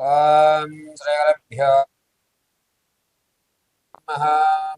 ॐ श्रीगुरुभ्यो नमः।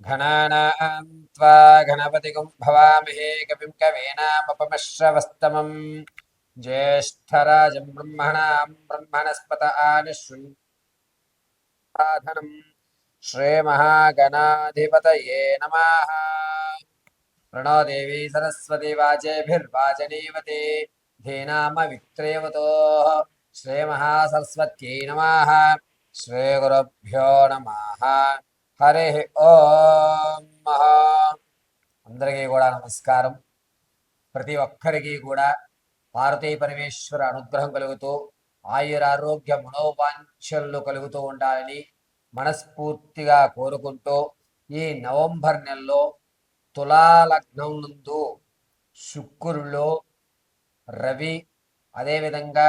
घनानां त्वा गणपतिगुं भवामहे, कविं कवीनामपमश्रवस्तमम् ज्येष्ठराजं ब्रह्मणां ब्रह्मणस्पत आनिशृण्वाधनं श्रीमहागणाधिपतये नमः। प्रणो देवी सरस्वती वाचेभिर्वाचनीवते धीनामवित्रेवतोः శ్రీమహాసరస్వత్యై నమ శ్రీగురుభ్యో నమ హరి ఓం అందరికీ కూడా నమస్కారం. ప్రతి ఒక్కరికి కూడా పార్వతీ పరమేశ్వర అనుగ్రహం కలుగుతూ ఆయురారోగ్య మనోవాంఛలు కలుగుతూ ఉండాలని మనస్ఫూర్తిగా కోరుకుంటూ ఈ నవంబర్ నెలలో తులాలగ్నం నందు శుక్రులో రవి అదేవిధంగా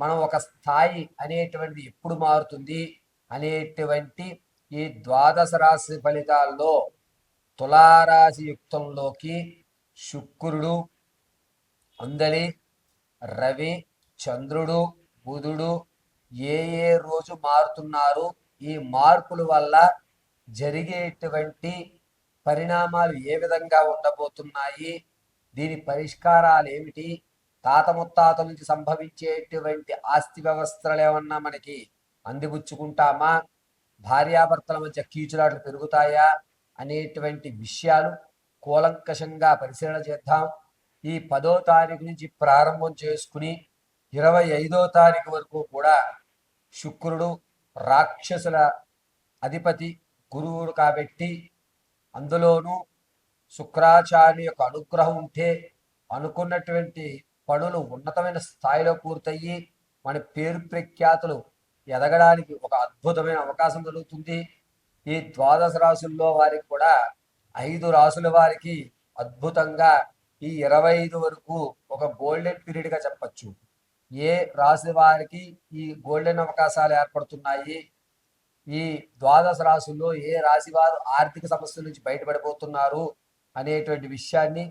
మనం ఒక స్థాయి అనేటువంటిది ఎప్పుడు మారుతుంది? అనేటువంటి ఈ ద్వాదశ రాశి ఫలితాల్లో తులారాశి యుక్తంలోకి శుక్రుడు అందలి రవి చంద్రుడు బుధుడు ఏ ఏ రోజు మారుతున్నారు? ఈ మార్పుల వల్ల జరిగేటువంటి పరిణామాలు ఏ విధంగా ఉండబోతున్నాయి? దీని పరిష్కారాలు ఏమిటి? తాత ముత్తాతల నుంచి సంభవించేటువంటి ఆస్తి వ్యవస్థలు ఏమన్నా మనకి అందిపుచ్చుకుంటామా? భార్యాభర్తల మధ్య కీచులాట్లు పెరుగుతాయా? అనేటువంటి విషయాలు కూలంకషంగా పరిశీలన చేద్దాం. ఈ పదో తారీఖు నుంచి ప్రారంభం చేసుకుని ఇరవై ఐదో తారీఖు వరకు కూడా శుక్రుడు రాక్షసుల అధిపతి గురువుడు కాబట్టి అందులోనూ శుక్రాచార్య యొక్క అనుగ్రహం ఉంటే అనుకున్నటువంటి పనులు ఉన్నతమైన స్థాయిలో పూర్తయ్యి మన పేరు ప్రఖ్యాతులు ఎదగడానికి ఒక అద్భుతమైన అవకాశం దొరుకుతుంది. ఈ ద్వాదశ రాసుల్లో వారికి కూడా ఐదు రాసుల వారికి అద్భుతంగా ఈ ఇరవై ఐదు వరకు ఒక గోల్డెన్ పీరియడ్గా చెప్పచ్చు. ఏ రాశి వారికి ఈ గోల్డెన్ అవకాశాలు ఏర్పడుతున్నాయి? ఈ ద్వాదశ రాశుల్లో ఏ రాశి వారు ఆర్థిక సమస్యల నుంచి బయటపడిపోతున్నారు అనేటువంటి విషయాన్ని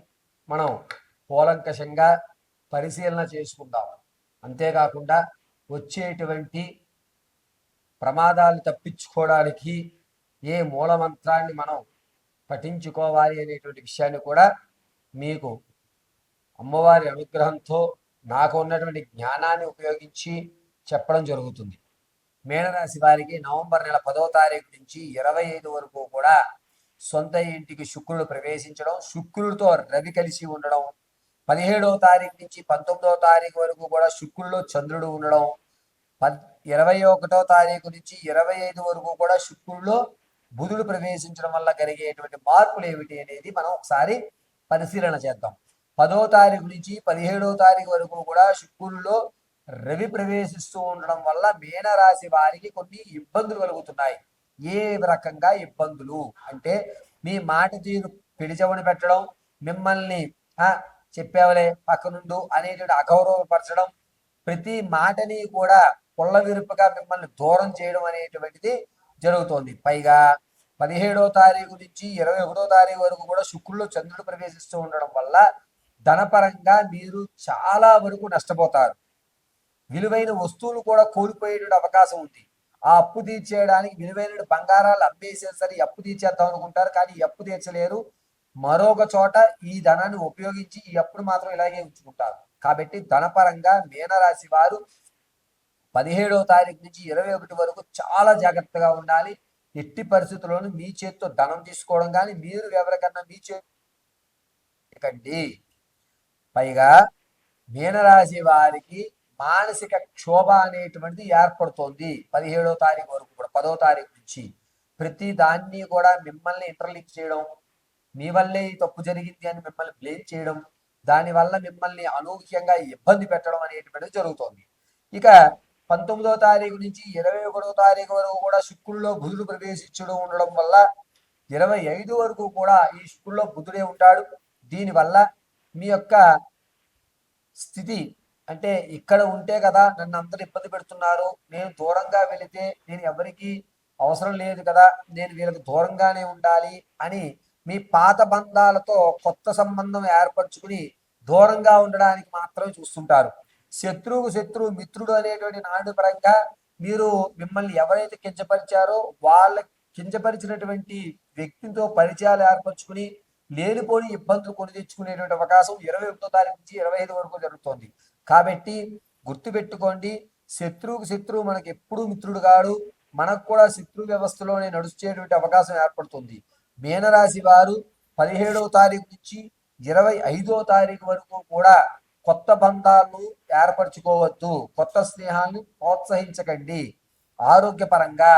మనం కూలంకషంగా పరిశీలన చేసుకుందాం అంతేకాకుండా వచ్చేటువంటి ప్రమాదాలు తప్పించుకోవడానికి ఏ మూలమంత్రాన్ని మనం పఠించుకోవాలి అనేటువంటి విషయాన్ని కూడా మీకు అమ్మవారి అనుగ్రహంతో నాకు ఉన్నటువంటి జ్ఞానాన్ని ఉపయోగించి చెప్పడం జరుగుతుంది. మేనరాశి వారికి నవంబర్ నెల పదో తారీఖు నుంచి ఇరవై ఐదు వరకు కూడా సొంత ఇంటికి శుక్రుడు ప్రవేశించడం శుక్రుడితో రవి కలిసి ఉండడం పదిహేడవ తారీఖు నుంచి పంతొమ్మిదవ తారీఖు వరకు కూడా శుక్రుడిలో చంద్రుడు ఉండడం పద్ ఇరవై ఒకటో తారీఖు నుంచి ఇరవై ఐదు వరకు కూడా శుక్రుడిలో బుధుడు ప్రవేశించడం వల్ల కలిగేటువంటి మార్పులు ఏమిటి అనేది మనం ఒకసారి పరిశీలన చేద్దాం. పదో తారీఖు నుంచి పదిహేడవ తారీఖు వరకు కూడా శుక్రుల్లో రవి ప్రవేశిస్తూ ఉండడం వల్ల మీనరాశి వారికి కొన్ని ఇబ్బందులు కలుగుతున్నాయి. ఏ రకంగా ఇబ్బందులు? అంటే మీ మాట తీరు పిడిచవని పెట్టడం మిమ్మల్ని చెప్పావులే పక్కనుండు అనేటువంటి అగౌరవపరచడం ప్రతి మాటని కూడా విరుపుగా మిమ్మల్ని దూరం చేయడం అనేటువంటిది జరుగుతోంది. పైగా పదిహేడో తారీఖు నుంచి ఇరవై ఒకటో తారీఖు వరకు కూడా శుక్రుల్లో చంద్రుడు ప్రవేశిస్తూ ఉండడం వల్ల ధనపరంగా మీరు చాలా వరకు నష్టపోతారు. విలువైన వస్తువులు కూడా కోల్పోయేటువంటి అవకాశం ఉంది. ఆ అప్పు తీర్చేయడానికి విలువైన బంగారాలు అమ్మేసే సరే అప్పు తీర్చేద్దాం అనుకుంటారు కానీ అప్పు తీర్చలేరు. మరొక చోట ఈ ధనాన్ని ఉపయోగించి ఈ మాత్రం ఇలాగే ఉంచుకుంటారు. కాబట్టి ధనపరంగా మీనరాశి వారు పదిహేడవ తారీఖు నుంచి ఇరవై ఒకటి వరకు చాలా జాగ్రత్తగా ఉండాలి. ఎట్టి పరిస్థితుల్లోనూ మీ చేతితో ధనం తీసుకోవడం కానీ మీరు ఎవరికన్నా మీ చేతి పైగా మీనరాశి వారికి మానసిక క్షోభ అనేటువంటిది ఏర్పడుతోంది పదిహేడవ తారీఖు వరకు కూడా పదో తారీఖు నుంచి. ప్రతి దాన్ని కూడా మిమ్మల్ని ఇంటర్లింక్ చేయడం మీ వల్లే ఈ తప్పు జరిగింది అని మిమ్మల్ని బ్లేమ్ చేయడం దానివల్ల మిమ్మల్ని అనూహ్యంగా ఇబ్బంది పెట్టడం అనేటువంటిది జరుగుతోంది. ఇక పంతొమ్మిదవ తారీఖు నుంచి ఇరవై ఒకటో తారీఖు వరకు కూడా శుక్రుల్లో బుధుడు ప్రవేశించడం ఉండడం వల్ల ఇరవై ఐదు వరకు కూడా ఈ శుక్రుల్లో బుధుడే ఉంటాడు. దీనివల్ల మీ యొక్క స్థితి అంటే ఇక్కడ ఉంటే కదా నన్ను అందరు ఇబ్బంది పెడుతున్నారు. నేను దూరంగా వెళితే నేను ఎవరికి అవసరం లేదు కదా. నేను వీళ్ళకి దూరంగానే ఉండాలి అని మీ పాత బంధాలతో కొత్త సంబంధం ఏర్పరచుకుని దూరంగా ఉండడానికి మాత్రమే చూస్తుంటారు. శత్రువుకు శత్రువు మిత్రుడు అనేటువంటి నాడు పరంగా మీరు మిమ్మల్ని ఎవరైతే కించపరిచారో వాళ్ళ కించపరిచినటువంటి వ్యక్తితో పరిచయాలు ఏర్పరచుకుని లేనిపోని ఇబ్బందులు కొని తెచ్చుకునేటువంటి అవకాశం ఇరవై ఒకటో తారీఖు నుంచి ఇరవై ఐదు వరకు జరుగుతోంది. కాబట్టి గుర్తుపెట్టుకోండి శత్రువుకు శత్రువు మనకి ఎప్పుడూ మిత్రుడు కాడు. మనకు కూడా శత్రు వ్యవస్థలోనే నడుచేటువంటి అవకాశం ఏర్పడుతుంది. మీనరాశి వారు పదిహేడవ తారీఖు నుంచి ఇరవై ఐదో తారీఖు వరకు కూడా కొత్త బంధాలను ఏర్పరచుకోవద్దు. కొత్త స్నేహాలను ప్రోత్సహించకండి. ఆరోగ్యపరంగా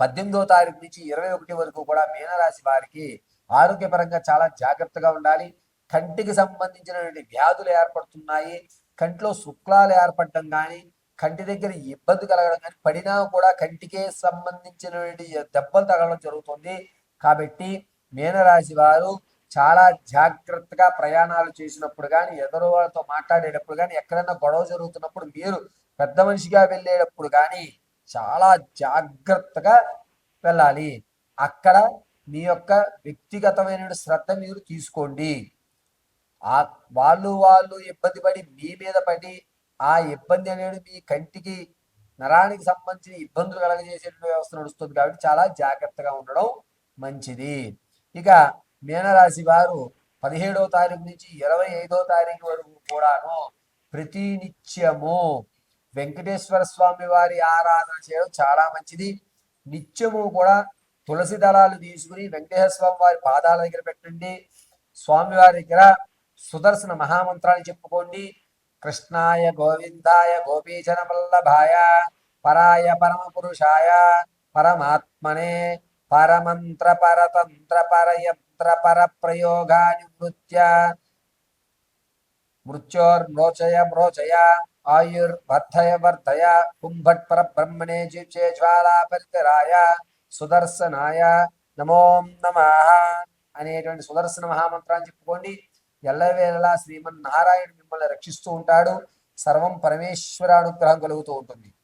పద్దెనిమిదో తారీఖు నుంచి ఇరవై ఒకటి వరకు కూడా మీనరాశి వారికి ఆరోగ్యపరంగా చాలా జాగ్రత్తగా ఉండాలి. కంటికి సంబంధించినటువంటి వ్యాధులు ఏర్పడుతున్నాయి. కంటిలో శుక్లాలు ఏర్పడటం కానీ కంటి దగ్గర ఇబ్బంది కలగడం కానీ పడినా కూడా కంటికే సంబంధించినటువంటి దెబ్బలు తగలడం జరుగుతుంది. కాబట్టి మీనరాశి వారు చాలా జాగ్రత్తగా ప్రయాణాలు చేసినప్పుడు కానీ ఎదురు వాళ్ళతో మాట్లాడేటప్పుడు కానీ ఎక్కడైనా గొడవ జరుగుతున్నప్పుడు మీరు పెద్ద మనిషిగా వెళ్ళేటప్పుడు కానీ చాలా జాగ్రత్తగా వెళ్ళాలి. అక్కడ మీ యొక్క వ్యక్తిగతమైన శ్రద్ధ మీరు తీసుకోండి. ఆ వాళ్ళు వాళ్ళు ఇబ్బంది పడి మీ మీద పడి ఆ ఇబ్బంది అనేది మీ కంటికి నరానికి సంబంధించిన ఇబ్బందులు కలగజేసే వ్యవస్థ నడుస్తుంది కాబట్టి చాలా జాగ్రత్తగా ఉండడం మంచిది. ఇక మీనరాశి వారు పదిహేడవ తారీఖు నుంచి ఇరవై ఐదో తారీఖు వరకు కూడాను ప్రతి నిత్యము వెంకటేశ్వర స్వామి వారి ఆరాధన చేయడం చాలా మంచిది. నిత్యము కూడా తులసి దళాలు తీసుకుని వెంకటేశ్వర స్వామి వారి పాదాల దగ్గర పెట్టండి. స్వామి వారి దగ్గర సుదర్శన మహామంత్రాన్ని చెప్పుకోండి. కృష్ణాయ గోవిందాయ గోపీచన వల్లభాయ పరాయ పరమ పురుషాయ పరమాత్మనే పరమంత్ర పరతంత్ర పరయంత్ర పర ప్రయోగాని మృత్య మృత్యోర్మోచయ మ్రోచయ ఆయుర్వర్ధయ వర్ధయ కుంభట్ పర బ్రహ్మణే జీవే జ్వాలా సుదర్శనాయ. నమోం నమ అనేటువంటి సుదర్శన మహామంత్రాన్ని చెప్పుకోండి. ఎల్లవేళలా శ్రీమన్నారాయణ మిమ్మల్ని రక్షిస్తూ ఉంటాడు. సర్వం పరమేశ్వర అనుగ్రహం కలుగుతూ ఉంటుంది.